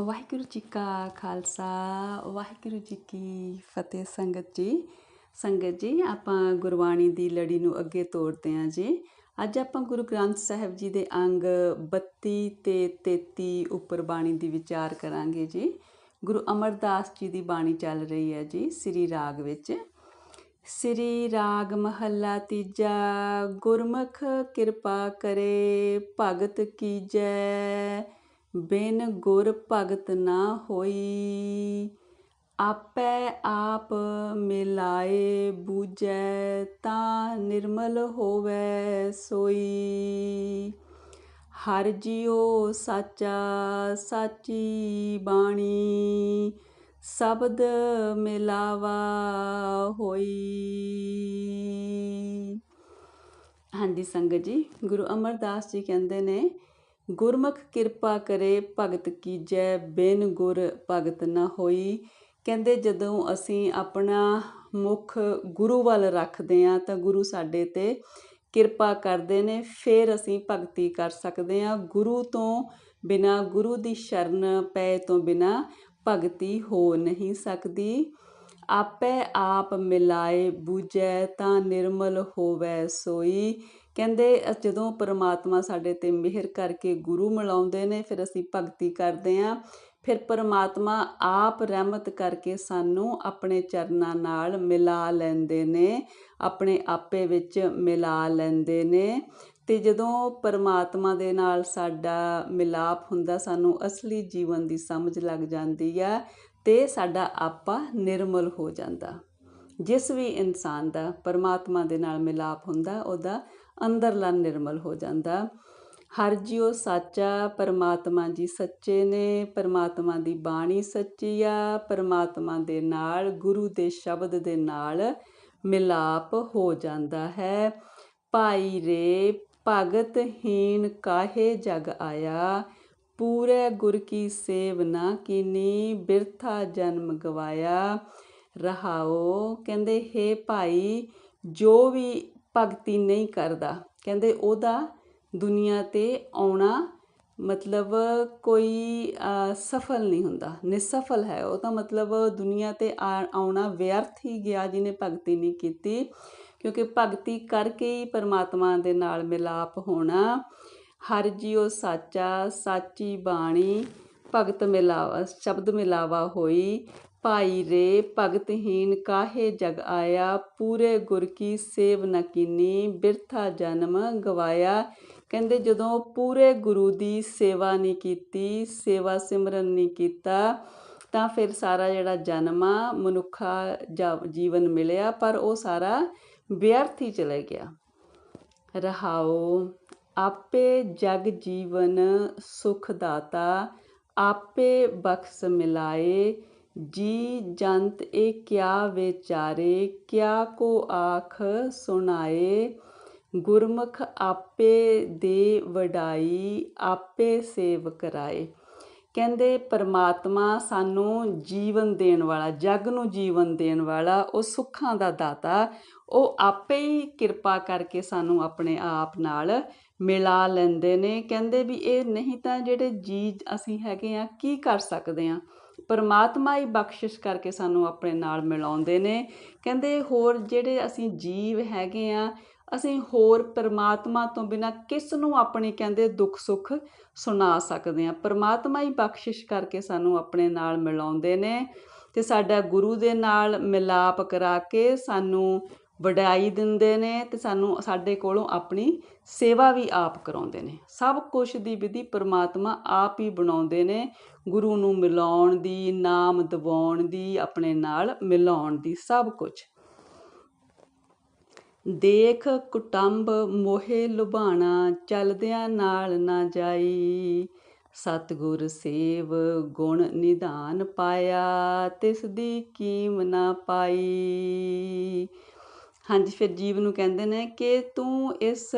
ਵਾਹਿਗੁਰੂ ਜੀ ਕਾ ਖਾਲਸਾ ਵਾਹਿਗੁਰੂ ਜੀ ਕੀ ਫਤਿਹ ਸੰਗਤ ਜੀ ਸੰਗਤ ਜੀ ਆਪਾਂ ਗੁਰਬਾਣੀ ਦੀ ਲੜੀ ਨੂੰ ਅੱਗੇ ਤੋਰਦੇ ਹਾਂ ਜੀ ਅੱਜ ਆਪਾਂ ਗੁਰੂ ਗ੍ਰੰਥ ਸਾਹਿਬ ਜੀ ਦੇ ਅੰਗ 32 ਤੇ 33 ਉੱਪਰ ਬਾਣੀ ਦੀ ਵਿਚਾਰ ਕਰਾਂਗੇ ਜੀ ਗੁਰੂ ਅਮਰਦਾਸ ਜੀ ਦੀ ਬਾਣੀ ਚੱਲ ਰਹੀ ਹੈ ਜੀ ਸ੍ਰੀ ਰਾਗ ਵਿੱਚ ਸ੍ਰੀ ਰਾਗ ਮਹੱਲਾ ਤੀਜਾ ਗੁਰਮੁਖ ਕਿਰਪਾ ਕਰੇ ਭਗਤ ਕੀਜੈ ਬਿਨ ਗੁਰ ਭਗਤ ਨਾ ਹੋਈ। ਆਪੈ ਆਪ ਮਿਲਾਏ ਬੂਝੈ ਤਾਂ ਨਿਰਮਲ ਹੋਵੇ ਸੋਈ। ਹਰ ਜਿਉ ਸਾਚਾ ਸਾਚੀ ਬਾਣੀ, ਸ਼ਬਦ ਮਿਲਾਵਾ ਹੋਈ। ਹਾਂਜੀ ਸੰਗਤ ਜੀ, ਗੁਰੂ ਅਮਰਦਾਸ ਜੀ ਕਹਿੰਦੇ ਨੇ ਗੁਰਮੁਖ ਕਿਰਪਾ ਕਰੇ ਭਗਤ ਕੀਜੈ ਬਿਨ ਗੁਰ ਭਗਤ ਨਾ ਹੋਈ। ਕਹਿੰਦੇ ਜਦੋਂ ਅਸੀਂ ਆਪਣਾ ਮੁਖ ਗੁਰੂ ਵੱਲ ਰੱਖਦੇ ਆ ਤਾਂ ਗੁਰੂ ਸਾਡੇ ਤੇ ਕਿਰਪਾ ਕਰਦੇ ਨੇ, ਫਿਰ ਅਸੀਂ ਭਗਤੀ ਕਰ ਸਕਦੇ ਆ ਗੁਰੂ ਤੋਂ ਬਿਨਾ ਗੁਰੂ ਦੀ ਸ਼ਰਨ ਪੈ ਤੋਂ ਬਿਨਾ ਭਗਤੀ ਹੋ ਨਹੀਂ ਸਕਦੀ। ਆਪੇ ਆਪ ਮਿਲਾਏ ਬੂਝੈ ਤਾਂ ਨਿਰਮਲ ਹੋਵੇ ਸੋਈ। ਕਹਿੰਦੇ ਜਦੋਂ ਪਰਮਾਤਮਾ ਸਾਡੇ ਤੇ ਮਿਹਰ ਕਰਕੇ ਗੁਰੂ ਮਿਲਾਉਂਦੇ ਨੇ, ਫਿਰ ਅਸੀਂ ਭਗਤੀ ਕਰਦੇ ਆਂ। ਫਿਰ ਪਰਮਾਤਮਾ ਆਪ ਰਹਿਮਤ ਕਰਕੇ ਸਾਨੂੰ ਆਪਣੇ ਚਰਨਾਂ ਨਾਲ ਮਿਲਾ ਲੈਂਦੇ ਨੇ, ਆਪਣੇ ਆਪੇ ਵਿੱਚ ਮਿਲਾ ਲੈਂਦੇ ਨੇ। ਤੇ ਜਦੋਂ ਪਰਮਾਤਮਾ ਦੇ ਨਾਲ ਸਾਡਾ ਮਿਲਾਪ ਹੁੰਦਾ, ਸਾਨੂੰ ਅਸਲੀ ਜੀਵਨ ਦੀ ਸਮਝ ਲੱਗ ਜਾਂਦੀ ਆ ਤੇ ਸਾਡਾ ਆਪਾ ਨਿਰਮਲ ਹੋ ਜਾਂਦਾ। ਜਿਸ ਵੀ ਇਨਸਾਨ ਦਾ ਪਰਮਾਤਮਾ ਦੇ ਨਾਲ ਮਿਲਾਪ ਹੁੰਦਾ, ਉਹਦਾ ਅੰਦਰਲਾ ਨਿਰਮਲ ਹੋ ਜਾਂਦਾ। ਹਰ ਜਿਉ ਸਾਚਾ, ਪਰਮਾਤਮਾ ਜੀ ਸੱਚੇ ਨੇ। ਪਰਮਾਤਮਾ ਦੀ ਬਾਣੀ ਸੱਚੀ ਆ। ਪਰਮਾਤਮਾ ਦੇ ਨਾਲ, ਗੁਰੂ ਦੇ ਸ਼ਬਦ ਦੇ ਨਾਲ ਮਿਲਾਪ ਹੋ ਜਾਂਦਾ ਹੈ। ਭਾਈ ਰੇ, ਭਗਤ ਹੀਨ ਕਾਹੇ ਜਗ ਆਇਆ? ਪੂਰੇ ਗੁਰ ਕੀ ਸੇਵ ਨਾ ਕੀਨੀ? ਬਿਰਥਾ ਜਨਮ ਗਵਾਇਆ। ਰਹਾਓ, ਕਹਿੰਦੇ हे ਭਾਈ, ਜੋ ਵੀ ਭਗਤੀ ਨਹੀਂ ਕਰਦਾ। ਕਹਿੰਦੇ ਉਹਦਾ ਦੁਨੀਆ ਤੇ ਆਉਣਾ ਮਤਲਬ ਕੋਈ ਸਫਲ ਨਹੀਂ ਹੁੰਦਾ। ਨਿਸਫਲ ਹੈ ਉਹ ਤਾਂ ਮਤਲਬ ਦੁਨੀਆ ਤੇ ਆਉਣਾ ਵਿਅਰਥ ਹੀ ਗਿਆ ਜਿਹਨੇ ਭਗਤੀ ਨਹੀਂ ਕੀਤੀ। ਕਿਉਂਕਿ ਭਗਤੀ ਕਰਕੇ ਹੀ ਪਰਮਾਤਮਾ ਦੇ ਨਾਲ ਮਿਲਾਪ ਹੋਣਾ। ਹਰ ਜਿਉ ਸਾਚਾ, ਸਾਚੀ ਬਾਣੀ, ਭਗਤ ਮਿਲਾਵਾ, ਸ਼ਬਦ ਮਿਲਾਵਾ ਹੋਈ। ਭਾਈ ਰੇ ਭਗਤਹੀਨ ਕਾਹੇ ਜਗ ਆਇਆ? ਪੂਰੇ ਗੁਰ ਕੀ ਸੇਵ ਨ ਕੀਨੀ? ਬਿਰਥਾ ਜਨਮ ਗਵਾਇਆ। ਕਹਿੰਦੇ ਜਦੋਂ ਪੂਰੇ ਗੁਰੂ ਦੀ ਸੇਵਾ ਨਹੀਂ ਕੀਤੀ, ਸੇਵਾ ਸਿਮਰਨ ਨਹੀਂ ਕੀਤਾ, ਤਾਂ ਫਿਰ ਸਾਰਾ ਜਿਹੜਾ ਜਨਮ ਆ, ਮਨੁੱਖਾ ਜੀਵਨ ਮਿਲਿਆ, ਪਰ ਉਹ ਸਾਰਾ ਵਿਅਰਥ ਹੀ ਚਲੇ ਗਿਆ। ਰਹਾਓ ਆਪੇ ਜਗ ਜੀਵਨ ਸੁਖ ਦਾਤਾ, ਆਪੇ ਬਖਸ਼ ਮਿਲਾਏ ਜੀ ਜੰਤ ਇਹ ਕਿਆ ਵਿਚਾਰੇ, ਕਿਆ ਕੋ ਆਖ ਸੁਣਾਏ? ਗੁਰਮੁਖ ਆਪੇ ਦੇ ਵਡਾਈ, ਆਪੇ ਸੇਵ ਕਰਾਏ। ਕਹਿੰਦੇ, ਪਰਮਾਤਮਾ ਸਾਨੂੰ ਜੀਵਨ ਦੇਣ ਵਾਲਾ, ਜਗ ਨੂੰ ਜੀਵਨ ਦੇਣ ਵਾਲਾ, ਉਹ ਸੁੱਖਾਂ ਦਾ ਦਾਤਾ, ਉਹ ਆਪੇ ਹੀ ਕਿਰਪਾ ਕਰਕੇ ਸਾਨੂੰ ਆਪਣੇ ਆਪ ਨਾਲ ਮਿਲਾ ਲੈਂਦੇ ਨੇ। ਕਹਿੰਦੇ ਵੀ ਇਹ ਨਹੀਂ ਤਾਂ ਜਿਹੜੇ ਜੀ ਅਸੀਂ ਹੈਗੇ ਆ, ਕੀ ਕਰ ਸਕਦੇ ਆ? ਪਰਮਾਤਮਾ ਹੀ ਬਖਸ਼ਿਸ਼ ਕਰਕੇ ਸਾਨੂੰ ਆਪਣੇ ਨਾਲ ਮਿਲਾਉਂਦੇ ਨੇ। ਕਹਿੰਦੇ ਹੋਰ ਜਿਹੜੇ ਅਸੀਂ ਜੀਵ ਹੈਗੇ ਆ, ਅਸੀਂ ਹੋਰ ਪਰਮਾਤਮਾ ਤੋਂ ਬਿਨਾ ਕਿਸ ਨੂੰ ਆਪਣੀ ਕਹਿੰਦੇ ਦੁੱਖ ਸੁੱਖ ਸੁਣਾ ਸਕਦੇ ਆ ਪਰਮਾਤਮਾ ਹੀ ਬਖਸ਼ਿਸ਼ ਕਰਕੇ ਸਾਨੂੰ ਆਪਣੇ ਨਾਲ ਮਿਲਾਉਂਦੇ ਨੇ ਤੇ ਸਾਡਾ ਗੁਰੂ ਦੇ ਨਾਲ ਮਿਲਾਪ ਕਰਾ ਕੇ ਸਾਨੂੰ ਵਡਾਈ ਦਿੰਦੇ ਨੇ ਤੇ ਸਾਨੂੰ ਸਾਡੇ ਕੋਲੋਂ ਆਪਣੀ ਸੇਵਾ ਵੀ ਆਪ ਕਰਾਉਂਦੇ ਨੇ। ਸਭ ਕੁਝ ਦੀ ਵਿਧੀ ਪਰਮਾਤਮਾ ਆਪ ਹੀ ਬਣਾਉਂਦੇ ਨੇ। ਗੁਰੂ ਨੂੰ ਮਿਲਾਉਣ ਦੀ, ਨਾਮ ਦਿਵਾਉਣ ਦੀ, ਆਪਣੇ ਨਾਲ ਮਿਲਾਉਣ ਦੀ ਸਭ ਕੁਝ ਦੇਖ ਕੁਟੰਬ ਮੋਹੇ ਲੁਭਾਣਾ, ਚਲਦਿਆਂ ਨਾਲ ਨਾ ਜਾਈ। ਸਤਗੁਰ ਸੇਵ ਗੁਣ ਨਿਧਾਨ ਪਾਇਆ, ਤਿਸ ਦੀ ਕੀਮ ਨਾ ਪਾਈ। ਹਾਂਜੀ, ਫਿਰ ਜੀਵ ਨੂੰ ਕਹਿੰਦੇ ਨੇ ਕਿ ਤੂੰ ਇਸ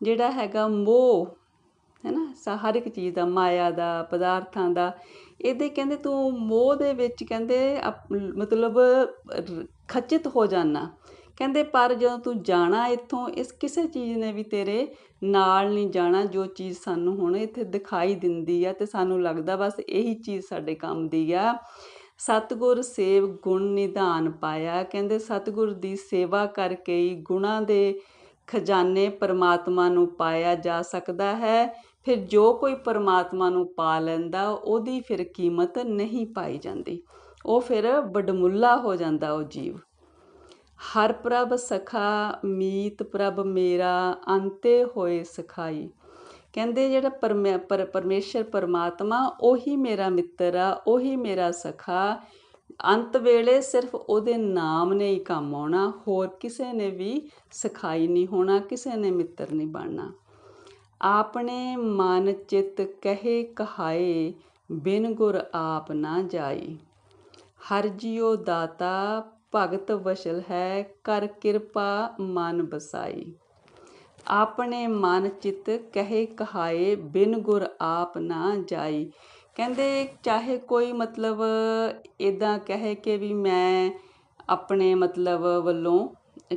ਜਿਹੜਾ ਹੈਗਾ ਮੋਹ ਹੈ ਨਾ ਹਰ ਇੱਕ ਚੀਜ਼ ਦਾ, ਮਾਇਆ ਦਾ, ਪਦਾਰਥਾਂ ਦਾ, ਇਹਦੇ ਕਹਿੰਦੇ ਤੂੰ ਮੋਹ ਦੇ ਵਿੱਚ ਕਹਿੰਦੇ ਮਤਲਬ ਖਚਿਤ ਹੋ ਜਾਣਾ ਕਹਿੰਦੇ, ਪਰ ਜਦੋਂ ਤੂੰ ਜਾਣਾ ਇੱਥੋਂ, ਇਸ ਕਿਸੇ ਚੀਜ਼ ਨੇ ਵੀ ਤੇਰੇ ਨਾਲ ਨਹੀਂ ਜਾਣਾ, ਜੋ ਚੀਜ਼ ਸਾਨੂੰ ਹੁਣ ਇੱਥੇ ਦਿਖਾਈ ਦਿੰਦੀ ਆ ਤੇ ਸਾਨੂੰ ਲੱਗਦਾ ਬਸ ਇਹੀ ਚੀਜ਼ ਸਾਡੇ ਕੰਮ ਦੀ ਆ। ਸਤਿਗੁਰ ਸੇਵ ਗੁਣ ਨਿਧਾਨ ਪਾਇਆ। ਕਹਿੰਦੇ, ਸਤਿਗੁਰ ਦੀ ਸੇਵਾ ਕਰਕੇ ਹੀ ਗੁਣਾਂ ਦੇ ਖਜ਼ਾਨੇ ਪਰਮਾਤਮਾ ਨੂੰ ਪਾਇਆ ਜਾ ਸਕਦਾ ਹੈ। ਫਿਰ ਜੋ ਕੋਈ ਪਰਮਾਤਮਾ ਨੂੰ ਪਾ ਲੈਂਦਾ, ਉਹਦੀ ਫਿਰ ਕੀਮਤ ਨਹੀਂ ਪਾਈ ਜਾਂਦੀ। ਉਹ ਫਿਰ ਬਡਮੁੱਲਾ ਹੋ ਜਾਂਦਾ ਉਹ ਜੀਵ। ਹਰ ਪ੍ਰਭ ਸਖਾ ਮੀਤ ਪ੍ਰਭ ਮੇਰਾ, ਅੰਤੇ ਹੋਏ ਸਖਾਈ। ਕਹਿੰਦੇ ਜਿਹੜਾ ਪਰਮੇ- ਪਰ- ਪਰਮੇਸ਼ਰ ਪਰਮਾਤਮਾ, ਉਹੀ ਮੇਰਾ ਮਿੱਤਰ ਆ, ਉਹੀ ਮੇਰਾ ਸਖਾ। ਅੰਤ ਵੇਲੇ ਸਿਰਫ ਉਹਦੇ ਨਾਮ ਨੇ ਹੀ ਕੰਮ ਆਉਣਾ, ਹੋਰ ਕਿਸੇ ਨੇ ਵੀ ਸਖਾਈ ਨਹੀਂ ਹੋਣਾ, ਕਿਸੇ ਨੇ ਮਿੱਤਰ ਨਹੀਂ ਬਣਨਾ। ਆਪਣੇ ਮਨ ਚਿਤ ਕਹੇ ਕਹਾਏ, ਬਿਨ ਗੁਰ ਆਪ ਨਾ ਜਾਈ। ਹਰ ਜਿਉ ਦਾਤਾ ਭਗਤ ਵਸ਼ਲ ਹੈ, ਕਰ ਕਿਰਪਾ ਮਨ ਬਸਾਈ। ਆਪਣੇ ਮਨ ਚਿਤ ਕਹੇ ਕਹਾਏ, ਬਿਨ ਗੁਰ ਆਪ ਨਾ ਜਾਈ। ਕਹਿੰਦੇ, ਚਾਹੇ ਕੋਈ ਮਤਲਬ ਇਦਾਂ ਕਹੇ ਕਿ ਵੀ ਮੈਂ ਆਪਣੇ ਮਤਲਬ ਵੱਲੋਂ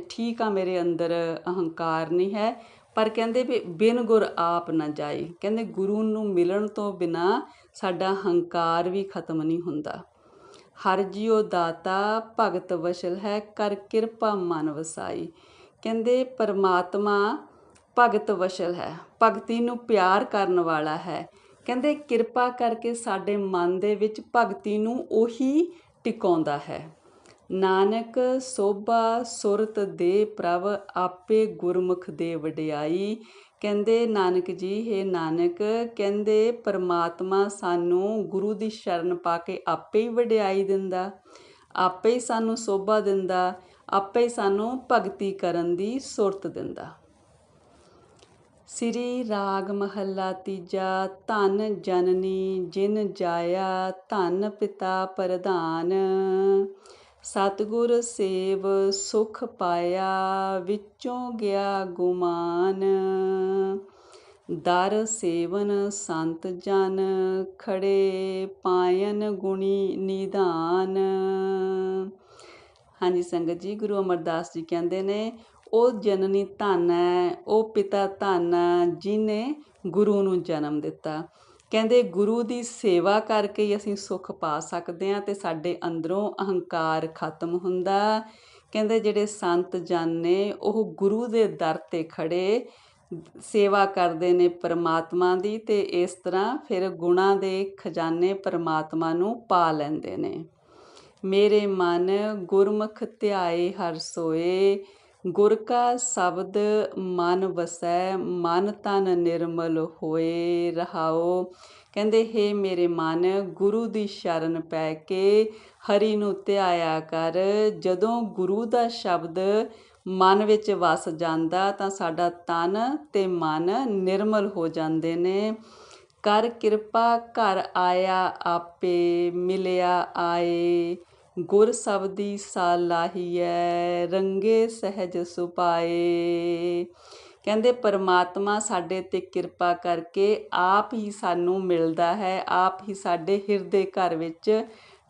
ਠੀਕ ਆ, ਮੇਰੇ ਅੰਦਰ ਅਹੰਕਾਰ ਨਹੀਂ ਹੈ, ਪਰ ਕਹਿੰਦੇ ਵੀ ਬਿਨ ਗੁਰ ਆਪ ਨਾ ਜਾਈ। ਕਹਿੰਦੇ, ਗੁਰੂ ਨੂੰ ਮਿਲਣ ਤੋਂ ਬਿਨਾ ਸਾਡਾ ਹੰਕਾਰ ਵੀ ਖਤਮ ਨਹੀਂ ਹੁੰਦਾ। ਹਰ ਜਿਉ ਦਾਤਾ ਭਗਤ ਵਸ਼ਲ ਹੈ, ਕਰ ਕਿਰਪਾ ਮਨ ਵਸਾਈ। ਕਹਿੰਦੇ, ਪਰਮਾਤਮਾ ਭਗਤ ਵਸ਼ਲ ਹੈ, ਭਗਤੀ ਨੂੰ ਪਿਆਰ ਕਰਨ ਵਾਲਾ ਹੈ। ਕਹਿੰਦੇ ਕਿਰਪਾ ਕਰਕੇ ਸਾਡੇ ਮਨ ਦੇ ਵਿੱਚ ਭਗਤੀ ਨੂੰ ਉਹੀ ਟਿਕਾਉਂਦਾ ਹੈ। ਨਾਨਕ ਸੋਭਾ ਸੁਰਤ ਦੇ ਪ੍ਰਭ, ਆਪੇ ਗੁਰਮੁਖ ਦੇ ਵਡਿਆਈ। ਕਹਿੰਦੇ ਨਾਨਕ ਜੀ, ਹੈ ਨਾਨਕ, ਕਹਿੰਦੇ ਪਰਮਾਤਮਾ ਸਾਨੂੰ ਗੁਰੂ ਦੀ ਸ਼ਰਨ ਪਾ ਕੇ ਆਪੇ ਹੀ ਵਡਿਆਈ ਦਿੰਦਾ, ਆਪੇ ਹੀ ਸਾਨੂੰ ਸੋਭਾ ਦਿੰਦਾ, ਆਪੇ ਹੀ ਸਾਨੂੰ ਭਗਤੀ ਕਰਨ ਦੀ ਸੁਰਤ ਦਿੰਦਾ। ਸ੍ਰੀ ਰਾਗ ਮਹੱਲਾ ਤੀਜਾ, ਧਨ ਜਨਨੀ ਜਿਨ ਜਾਇਆ, ਧਨ ਪਿਤਾ ਪ੍ਰਧਾਨ। ਸਤਗੁਰ ਸੇਵ ਸੁਖ ਪਾਇਆ, ਵਿੱਚੋਂ ਗਿਆ ਗੁਮਾਨ। ਦਰ ਸੇਵਨ ਸੰਤ ਜਨ, ਖੜੇ ਪਾਇਨ ਗੁਣੀ ਨਿਧਾਨ। ਹਾਂਜੀ, ਸੰਗਤ ਜੀ, ਗੁਰੂ ਅਮਰਦਾਸ ਜੀ ਕਹਿੰਦੇ ਨੇ ਉਹ ਜਨਨੀ ਧਨ ਹੈ, ਉਹ ਪਿਤਾ ਧਨ ਜਿਨੇ ਗੁਰੂ ਨੂੰ ਜਨਮ ਦਿੱਤਾ। ਕਹਿੰਦੇ ਗੁਰੂ ਦੀ ਸੇਵਾ ਕਰਕੇ ਹੀ ਅਸੀਂ ਸੁੱਖ ਪਾ ਸਕਦੇ ਹਾਂ ਤੇ ਸਾਡੇ ਅੰਦਰੋਂ ਅਹੰਕਾਰ ਖਤਮ ਹੁੰਦਾ। ਕਹਿੰਦੇ ਜਿਹੜੇ ਸੰਤ ਜਨ ਨੇ, ਉਹ ਗੁਰੂ ਦੇ ਦਰ ਤੇ ਖੜੇ, ਸੇਵਾ ਕਰਦੇ ਨੇ ਪਰਮਾਤਮਾ ਦੀ ਤੇ ਇਸ ਤਰ੍ਹਾਂ ਫਿਰ ਗੁਣਾ ਦੇ ਖਜ਼ਾਨੇ ਪਰਮਾਤਮਾ ਨੂੰ ਪਾ ਲੈਂਦੇ ਨੇ। ਮੇਰੇ ਮਨ ਗੁਰਮੁਖ ਧਿਆਏ ਹਰ ਸੋਏ ਗੁਰ ਕਾ ਸ਼ਬਦ ਮਨ ਵਸੈ, ਮਨ ਤਨ ਨਿਰਮਲ ਹੋਏ ਰਹਾਓ ਕਹਿੰਦੇ, ਹੈ ਮੇਰੇ ਮਨ, ਗੁਰੂ ਦੀ ਸ਼ਰਨ ਪੈ ਕੇ ਹਰੀ ਨੂੰ ਧਿਆਇਆ ਕਰ। ਜਦੋਂ ਗੁਰੂ ਦਾ ਸ਼ਬਦ ਮਨ ਵਿੱਚ ਵਸ ਜਾਂਦਾ, ਤਾਂ ਸਾਡਾ ਤਨ ਤੇ ਮਨ ਨਿਰਮਲ ਹੋ ਜਾਂਦੇ ਨੇ। ਕਰ ਕਿਰਪਾ ਘਰ ਆਇਆ ਆਪੇ, ਮਿਲਿਆ ਆਏ। ਗੁਰ ਸਬਦੀ ਸਾਲਾਹੀਐ ਰੰਗੇ ਸਹਿਜ ਸੁਪਾਏ ਕਹਿੰਦੇ, ਪਰਮਾਤਮਾ ਸਾਡੇ ਤੇ ਕਿਰਪਾ ਕਰਕੇ ਆਪ ਹੀ ਸਾਨੂੰ ਮਿਲਦਾ ਹੈ, ਆਪ ਹੀ ਸਾਡੇ ਹਿਰਦੇ ਘਰ ਵਿੱਚ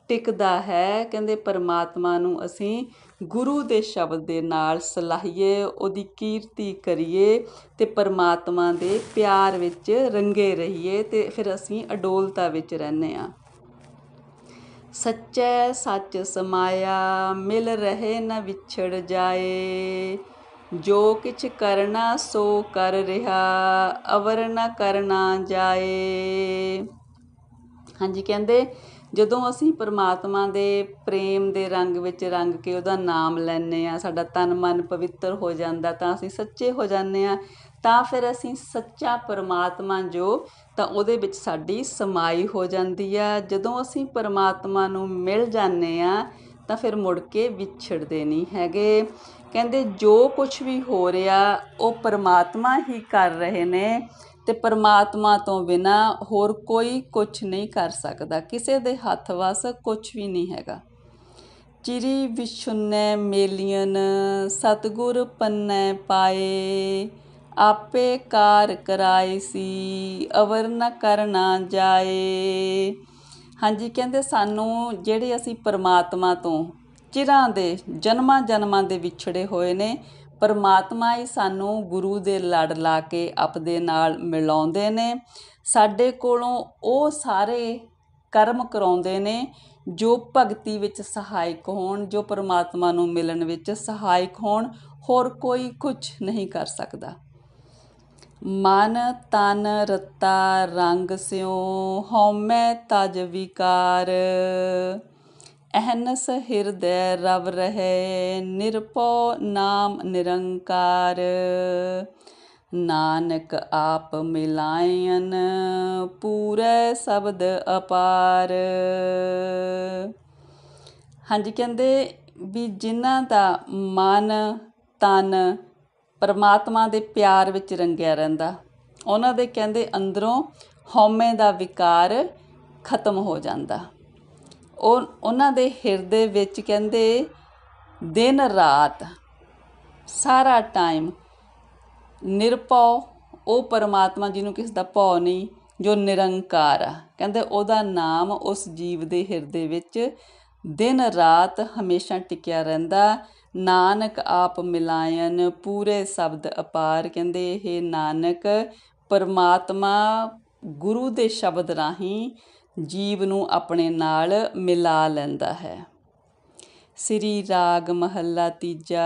ਟਿਕਦਾ ਹੈ। ਕਹਿੰਦੇ, ਪਰਮਾਤਮਾ ਨੂੰ ਅਸੀਂ ਗੁਰੂ ਦੇ ਸ਼ਬਦ ਦੇ ਨਾਲ ਸਲਾਹੀਏ, ਉਹਦੀ ਕੀਰਤੀ ਕਰੀਏ ਤੇ ਪਰਮਾਤਮਾ ਦੇ ਪਿਆਰ ਵਿੱਚ ਰੰਗੇ ਰਹੀਏ ਤੇ ਫਿਰ ਅਸੀਂ ਅਡੋਲਤਾ ਵਿੱਚ ਰਹਿੰਦੇ ਆ ਸੱਚੈ ਸੱਚ ਸਮਾਇਆ, ਮਿਲ ਰਹੇ ਨ ਵਿਛੜ ਜਾਏ। ਜੋ ਕਿਛ ਕਰਨਾ ਸੋ ਕਰ ਰਿਹਾ, ਅਵਰ ਨ ਕਰਨਾ ਜਾਏ। ਹਾਂਜੀ, ਕਹਿੰਦੇ ਜਦੋਂ ਅਸੀਂ ਪਰਮਾਤਮਾ ਦੇ ਪ੍ਰੇਮ ਦੇ ਰੰਗ ਵਿੱਚ ਰੰਗ ਕੇ ਉਹਦਾ ਨਾਮ ਲੈਨੇ ਆ ਸਾਡਾ ਤਨ ਮਨ ਪਵਿੱਤਰ ਹੋ ਜਾਂਦਾ ਤਾਂ ਅਸੀਂ ਸੱਚੇ ਹੋ ਜਾਂਦੇ ਆ ਤਾਂ ਫਿਰ ਅਸੀਂ ਸੱਚਾ ਪਰਮਾਤਮਾ ਜੋ ਤਾਂ ਉਹਦੇ ਵਿੱਚ ਸਾਡੀ ਸਮਾਈ ਹੋ ਜਾਂਦੀ ਆ। ਜਦੋਂ ਅਸੀਂ ਪਰਮਾਤਮਾ ਨੂੰ ਮਿਲ ਜਾਂਦੇ ਆ, ਤਾਂ ਫਿਰ ਮੁੜ ਕੇ ਵਿਛੜਦੇ ਨਹੀਂ ਹੈਗੇ। ਕਹਿੰਦੇ, ਜੋ ਕੁਝ ਵੀ ਹੋ ਰਿਹਾ, ਉਹ ਪਰਮਾਤਮਾ ਹੀ ਕਰ ਰਹੇ ਨੇ ਤੇ ਪਰਮਾਤਮਾ ਤੋਂ ਬਿਨਾ ਹੋਰ ਕੋਈ ਕੁਝ ਨਹੀਂ ਕਰ ਸਕਦਾ। ਕਿਸੇ ਦੇ ਹੱਥ ਵਸ ਕੁਝ ਵੀ ਨਹੀਂ ਹੈਗਾ। ਚਿਰੀ ਵਿਸ਼ੁੰਨੈ ਮੇਲੀਅਨ ਸਤਗੁਰ ਪੰਨੈ ਪਾਏ। ਆਪੇ ਕਾਰ ਕਰਾਏ ਸੀ, ਅਵਰ ਨ ਕਰਨਾ ਜਾਏ। ਹਾਂਜੀ, ਕਹਿੰਦੇ ਸਾਨੂੰ ਜਿਹੜੇ ਅਸੀਂ ਪਰਮਾਤਮਾ ਤੋਂ ਚਿਰਾਂ ਦੇ, ਜਨਮਾਂ ਜਨਮਾਂ ਦੇ ਵਿਛੜੇ ਹੋਏ ਨੇ, ਪਰਮਾਤਮਾ ਹੀ ਸਾਨੂੰ ਗੁਰੂ ਦੇ ਲੜ ਲਾ ਕੇ ਆਪਦੇ ਨਾਲ ਮਿਲਾਉਂਦੇ ਨੇ। ਸਾਡੇ ਕੋਲੋਂ ਉਹ ਸਾਰੇ ਕਰਮ ਕਰਾਉਂਦੇ ਨੇ, ਜੋ ਭਗਤੀ ਵਿੱਚ ਸਹਾਇਕ ਹੋਣ, ਜੋ ਪਰਮਾਤਮਾ ਨੂੰ ਮਿਲਣ ਵਿੱਚ ਸਹਾਇਕ ਹੋਣ, ਹੋਰ ਕੋਈ ਕੁਝ ਨਹੀਂ ਕਰ ਸਕਦਾ। ਮਨ ਤਨ ਰਤਾ ਰੰਗ ਸਿਉ, ਹਉਮੈ ਤਜ ਵਿਕਾਰ। ਅਹਨਸ ਹਿਰਦੈ ਰਵ ਰਹੇ, ਨਿਰਪਉ ਨਾਮ ਨਿਰੰਕਾਰ। ਨਾਨਕ ਆਪ ਮਿਲਾਇਨ, ਪੂਰੇ ਸ਼ਬਦ ਅਪਾਰ। ਹਾਂਜੀ, ਕਹਿੰਦੇ ਵੀ ਜਿਨ੍ਹਾਂ ਦਾ ਮਨ, ਤਨ ਪਰਮਾਤਮਾ ਦੇ ਪਿਆਰ ਵਿੱਚ ਰੰਗਿਆ ਰਹਿੰਦਾ। ਉਹਨਾਂ ਦੇ ਕਹਿੰਦੇ ਅੰਦਰੋਂ ਹਉਮੈ ਦਾ ਵਿਕਾਰ ਖਤਮ ਹੋ ਜਾਂਦਾ। ਉਹ, ਉਹਨਾਂ ਦੇ ਹਿਰਦੇ ਵਿੱਚ ਕਹਿੰਦੇ ਦਿਨ ਰਾਤ, ਸਾਰਾ ਟਾਈਮ ਨਿਰਭਉ, ਉਹ ਪਰਮਾਤਮਾ ਜਿਹਨੂੰ ਕਿਸ ਦਾ ਭਉ ਨਹੀਂ, ਜੋ ਨਿਰੰਕਾਰ ਆ। ਕਹਿੰਦੇ ਉਹਦਾ ਨਾਮ ਉਸ ਜੀਵ ਦੇ ਹਿਰਦੇ ਵਿੱਚ ਦਿਨ ਰਾਤ ਹਮੇਸ਼ਾ ਟਿਕਿਆ ਰਹਿੰਦਾ। ਨਾਨਕ ਆਪ ਮਿਲਾਇਨ ਪੂਰੇ ਸ਼ਬਦ ਅਪਾਰ। ਕਹਿੰਦੇ ਇਹ ਨਾਨਕ, ਪਰਮਾਤਮਾ ਗੁਰੂ ਦੇ ਸ਼ਬਦ ਰਾਹੀਂ ਜੀਵ ਨੂੰ ਆਪਣੇ ਨਾਲ ਮਿਲਾ ਲੈਂਦਾ ਹੈ। ਸ੍ਰੀ ਰਾਗ ਮਹੱਲਾ ਤੀਜਾ,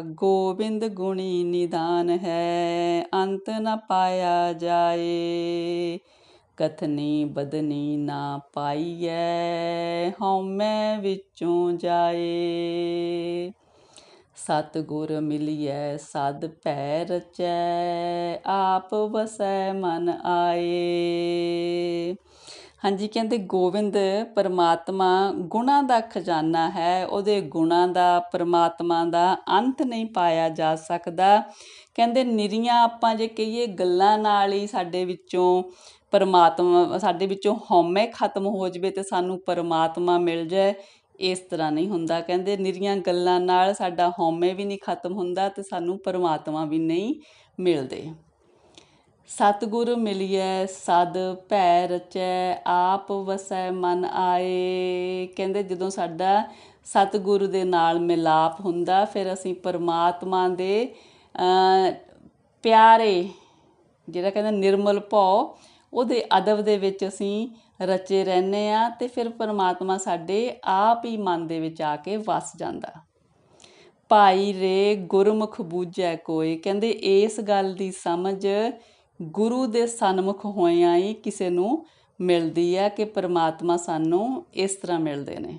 ਗੋਬਿੰਦ ਗੁਣੀ ਨਿਦਾਨ ਹੈ, ਅੰਤ ਨ ਪਾਇਆ ਜਾਏ। ਕਥਨੀ ਬਦਨੀ ਨਾ ਪਾਈਐ, ਹਉਮੈ ਵਿੱਚੋਂ ਜਾਏ। ਸਤ ਗੁਰ ਮਿਲਿਐ, ਸਦ ਭੈ ਰਚੈ ਆਪ ਵਸੈ ਮਨ ਆਏ। ਹਾਂਜੀ, ਕਹਿੰਦੇ ਗੋਬਿੰਦ ਪਰਮਾਤਮਾ ਗੁਣਾ ਦਾ ਖਜ਼ਾਨਾ ਹੈ, ਉਹਦੇ ਗੁਣਾ ਦਾ, ਪਰਮਾਤਮਾ ਦਾ ਅੰਤ ਨਹੀਂ ਪਾਇਆ ਜਾ ਸਕਦਾ। ਕਹਿੰਦੇ ਨਿਰੀਆਂ ਆਪਾਂ ਜੇ ਕਹੀਏ, ਗੱਲਾਂ ਨਾਲ ਹੀ ਸਾਡੇ ਵਿੱਚੋਂ ਪਰਮਾਤਮਾ, ਸਾਡੇ ਵਿੱਚੋਂ ਹਉਮੈ ਖਤਮ ਹੋ ਜਵੇ ਤੇ ਸਾਨੂੰ ਪਰਮਾਤਮਾ ਮਿਲ ਜਾਏ। ਇਸ ਤਰ੍ਹਾਂ ਨਹੀਂ ਹੁੰਦਾ। ਕਹਿੰਦੇ ਨਿਰੀਆਂ ਗੱਲਾਂ ਨਾਲ ਸਾਡਾ ਹਉਮੈ ਵੀ ਨਹੀਂ ਖਤਮ ਹੁੰਦਾ ਤੇ ਸਾਨੂੰ ਪਰਮਾਤਮਾ ਵੀ ਨਹੀਂ ਮਿਲਦੇ। ਸਤਿਗੁਰ ਮਿਲਿਐ, ਸਦ ਭੈ ਰਚੈ, ਆਪ ਵਸੈ ਮਨ ਆਏ। ਕਹਿੰਦੇ ਜਦੋਂ ਸਾਡਾ ਸਤਿਗੁਰੂ ਦੇ ਨਾਲ ਮਿਲਾਪ ਹੁੰਦਾ, ਫਿਰ ਅਸੀਂ ਪਰਮਾਤਮਾ ਦੇ ਪਿਆਰੇ ਜਿਹੜਾ ਕਹਿੰਦਾ ਨਿਰਮਲ ਭਉ, ਉਹਦੇ ਅਦਬ ਦੇ ਵਿੱਚ ਅਸੀਂ ਰਚੇ ਰਹਿੰਦੇ ਆ ਤੇ ਫਿਰ ਪਰਮਾਤਮਾ ਸਾਡੇ ਆਪ ਹੀ ਮਨ ਦੇ ਵਿੱਚ ਆ ਕੇ ਵਸ ਜਾਂਦਾ। ਭਾਈ ਰੇ ਗੁਰਮੁਖ ਬੂਝੈ ਕੋਈ ਕਹਿੰਦੇ ਇਸ ਗੱਲ ਦੀ ਸਮਝ ਗੁਰੂ ਦੇ ਸਨਮੁਖ ਹੋਇਆਂ ਹੀ ਕਿਸੇ ਨੂੰ ਮਿਲਦੀ ਹੈ ਕਿ ਪਰਮਾਤਮਾ ਸਾਨੂੰ ਇਸ ਤਰ੍ਹਾਂ ਮਿਲਦੇ ਨੇ।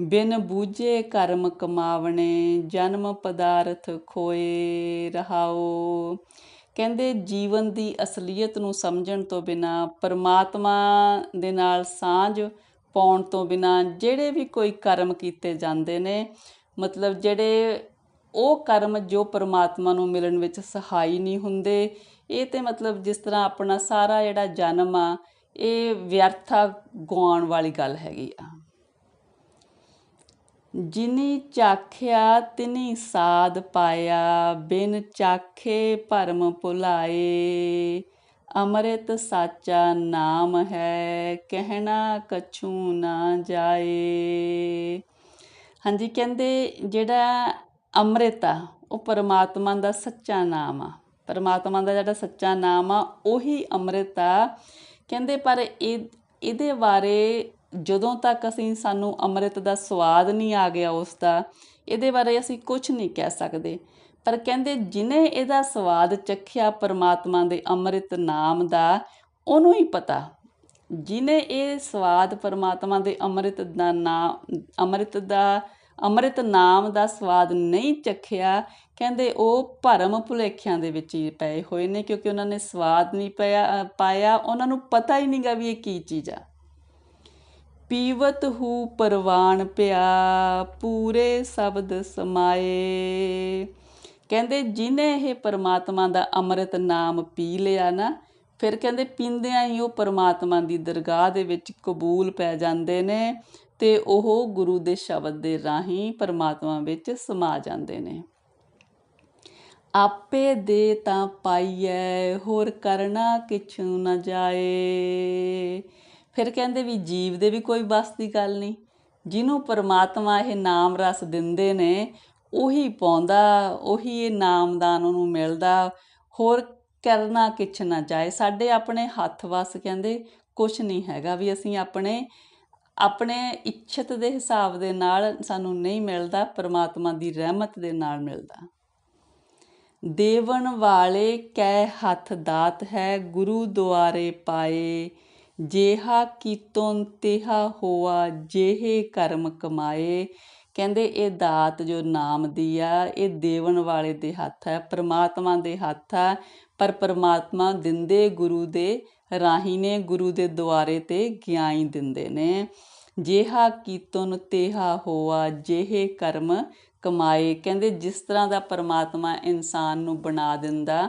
ਬਿਨ ਬੂਝੇ ਕਰਮ ਕਮਾਵਣੇ, ਜਨਮ ਪਦਾਰਥ ਖੋਏ ਰਹਾਓ। ਕਹਿੰਦੇ ਜੀਵਨ ਦੀ ਅਸਲੀਅਤ ਨੂੰ ਸਮਝਣ ਤੋਂ ਬਿਨਾ, ਪਰਮਾਤਮਾ ਦੇ ਨਾਲ ਸਾਂਝ ਪਾਉਣ ਤੋਂ ਬਿਨਾ ਜਿਹੜੇ ਵੀ ਕੋਈ ਕਰਮ ਕੀਤੇ ਜਾਂਦੇ ਨੇ, ਮਤਲਬ ਜਿਹੜੇ ਉਹ ਕਰਮ ਜੋ ਪਰਮਾਤਮਾ ਨੂੰ ਮਿਲਣ ਵਿੱਚ ਸਹਾਈ ਨਹੀਂ ਹੁੰਦੇ, ਇਹ ਤੇ ਮਤਲਬ ਜਿਸ ਤਰ੍ਹਾਂ ਆਪਣਾ ਸਾਰਾ ਜਿਹੜਾ ਜਨਮ ਆ, ਇਹ ਵਿਅਰਥਾ ਗਵਾਉਣ ਵਾਲੀ ਗੱਲ ਹੈਗੀ ਆ। ਜਿਨੀ ਚਾਖਿਆ ਤਿਨੀ ਸਾਦ ਪਾਇਆ, ਬਿਨ ਚਾਖੇ ਭਰਮ ਭੁਲਾਏ। ਅੰਮ੍ਰਿਤ ਸਾਚਾ ਨਾਮ ਹੈ, ਕਹਿਣਾ ਕਛੂ ਨਾ ਜਾਏ। ਹਾਂਜੀ, ਕਹਿੰਦੇ ਜਿਹੜਾ ਅੰਮ੍ਰਿਤ ਆ, ਉਹ ਪਰਮਾਤਮਾ ਦਾ ਸੱਚਾ ਨਾਮ ਆ। ਪਰਮਾਤਮਾ ਦਾ ਜਿਹੜਾ ਸੱਚਾ ਨਾਮ ਆ, ਉਹੀ ਅੰਮ੍ਰਿਤ ਆ। ਕਹਿੰਦੇ ਪਰ ਇਹ, ਇਹਦੇ ਬਾਰੇ ਜਦੋਂ ਤੱਕ ਅਸੀਂ ਸਾਨੂੰ ਅੰਮ੍ਰਿਤ ਦਾ ਸਵਾਦ ਨਹੀਂ ਆ ਗਿਆ ਉਸ ਦਾ ਇਹਦੇ ਬਾਰੇ ਅਸੀਂ ਕੁਝ ਨਹੀਂ ਕਹਿ ਸਕਦੇ। ਪਰ ਕਹਿੰਦੇ ਜਿਨੇ ਇਹਦਾ ਸਵਾਦ ਚੱਖਿਆ ਪਰਮਾਤਮਾ ਦੇ ਅੰਮ੍ਰਿਤ ਨਾਮ ਦਾ, ਉਹਨੂੰ ਹੀ ਪਤਾ। ਜਿਨੇ ਇਹ ਸਵਾਦ ਪਰਮਾਤਮਾ ਦੇ ਅੰਮ੍ਰਿਤ ਦਾ ਨਾਮ ਅੰਮ੍ਰਿਤ ਦਾ, ਅੰਮ੍ਰਿਤ ਨਾਮ ਦਾ ਸਵਾਦ ਨਹੀਂ ਚੱਖਿਆ, ਕਹਿੰਦੇ ਉਹ ਭਰਮ ਭੁਲੇਖਿਆਂ ਦੇ ਵਿੱਚ ਹੀ ਪਏ ਹੋਏ ਨੇ, ਕਿਉਂਕਿ ਉਹਨਾਂ ਨੇ ਸਵਾਦ ਨਹੀਂ ਪਾਇਆ ਪਾਇਆ, ਉਹਨਾਂ ਨੂੰ ਪਤਾ ਹੀ ਨਹੀਂਗਾ ਵੀ ਇਹ ਕੀ ਚੀਜ਼ ਆ। ਪੀਵਤ ਹੂ ਪਰਵਾਨ ਪਿਆ, ਪੂਰੇ ਸ਼ਬਦ ਸਮਾਏ। ਕਹਿੰਦੇ, ਜਿਨੇ ਇਹ ਪਰਮਾਤਮਾ ਦਾ ਅੰਮ੍ਰਿਤ ਨਾਮ ਪੀ ਲਿਆ ਨਾ, ਫਿਰ ਕਹਿੰਦੇ, ਪੀਂਦਿਆਂ ਹੀ ਉਹ ਪਰਮਾਤਮਾ ਦੀ ਦਰਗਾਹ ਦੇ ਵਿੱਚ ਕਬੂਲ ਪੈ ਜਾਂਦੇ ਨੇ ਤੇ ਉਹ ਗੁਰੂ ਦੇ ਸ਼ਬਦ ਦੇ ਰਾਹੀਂ ਪਰਮਾਤਮਾ ਵਿੱਚ ਸਮਾ ਜਾਂਦੇ ਨੇ। ਆਪੇ ਦੇ ਤਾਂ ਪਾਈਐ, ਹੋਰ ਕਰਨਾ ਕਿਛੂ ਨਾ ਜਾਏ। ਫਿਰ ਕਹਿੰਦੇ ਵੀ ਜੀਵ ਦੇ ਵੀ ਕੋਈ ਬਸ ਦੀ ਗੱਲ ਨਹੀਂ। ਜਿਹਨੂੰ ਪਰਮਾਤਮਾ ਇਹ ਨਾਮ ਰਸ ਦਿੰਦੇ ਨੇ, ਉਹੀ ਪਾਉਂਦਾ, ਉਹੀ ਇਹ ਨਾਮਦਾਨ ਉਹਨੂੰ ਮਿਲਦਾ। ਹੋਰ ਕਰਨਾ ਕਿਛ ਨਾ ਚਾਹੇ ਸਾਡੇ ਆਪਣੇ ਹੱਥ ਵਸ ਕਹਿੰਦੇ ਕੁਛ ਨਹੀਂ ਹੈਗਾ ਵੀ ਅਸੀਂ ਆਪਣੇ ਆਪਣੇ ਇੱਛਤ ਦੇ ਹਿਸਾਬ ਦੇ ਨਾਲ ਸਾਨੂੰ ਨਹੀਂ ਮਿਲਦਾ, ਪਰਮਾਤਮਾ ਦੀ ਰਹਿਮਤ ਦੇ ਨਾਲ ਮਿਲਦਾ। ਦੇਵਨ ਵਾਲੇ ਕੈ ਹੱਥ ਦਾਤ ਹੈ, ਗੁਰੂ ਦੁਆਰੇ ਪਾਏ। ਜੇਹਾ ਕੀਤੋਂ ਤੇਹਾ ਹੋਆ, ਜਿਹੇ ਕਰਮ ਕਮਾਏ। ਕਹਿੰਦੇ ਇਹ ਦਾਤ ਜੋ ਨਾਮ ਦੀ ਆ, ਇਹ ਦੇਵਨ ਵਾਲੇ ਦੇ ਹੱਥ ਹੈ ਪ੍ਰਮਾਤਮਾ ਦੇ ਹੱਥ ਆ। ਪਰ ਪ੍ਰਮਾਤਮਾ ਦਿੰਦੇ ਗੁਰੂ ਦੇ ਰਾਹੀ ਨੇ ਗੁਰੂ ਦੇ ਦੁਆਰੇ ਤੇ ਗਿਆਈ ਦਿੰਦੇ ਨੇ। ਜੇਹਾ ਕੀਤਨ ਤੇਹਾ ਹੋਆ, ਜਿਹੇ ਕਰਮ ਕਮਾਏ। ਕਹਿੰਦੇ ਜਿਸ ਤਰ੍ਹਾਂ ਦਾ ਪਰਮਾਤਮਾ ਇਨਸਾਨ ਨੂੰ ਬਣਾ ਦਿੰਦਾ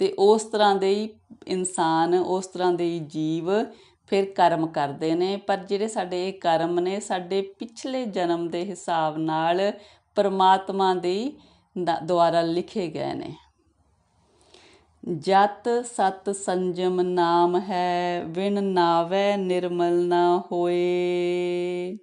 ਅਤੇ ਉਸ ਤਰ੍ਹਾਂ ਦੇ ਹੀ ਇਨਸਾਨ, ਉਸ ਤਰ੍ਹਾਂ ਦੇ ਹੀ ਜੀਵ ਫਿਰ ਕਰਮ ਕਰਦੇ ਨੇ। ਪਰ ਜਿਹੜੇ ਸਾਡੇ ਇਹ ਕਰਮ ਨੇ, ਸਾਡੇ ਪਿਛਲੇ ਜਨਮ ਦੇ ਹਿਸਾਬ ਨਾਲ ਪਰਮਾਤਮਾ ਦੇ ਦੁਆਰਾ ਲਿਖੇ ਗਏ ਨੇ। ਜਤ ਸਤ ਸੰਜਮ ਨਾਮ ਹੈ, ਵਿਣ ਨਾਵੇ ਨਿਰਮਲ ਨਾ ਹੋਏ।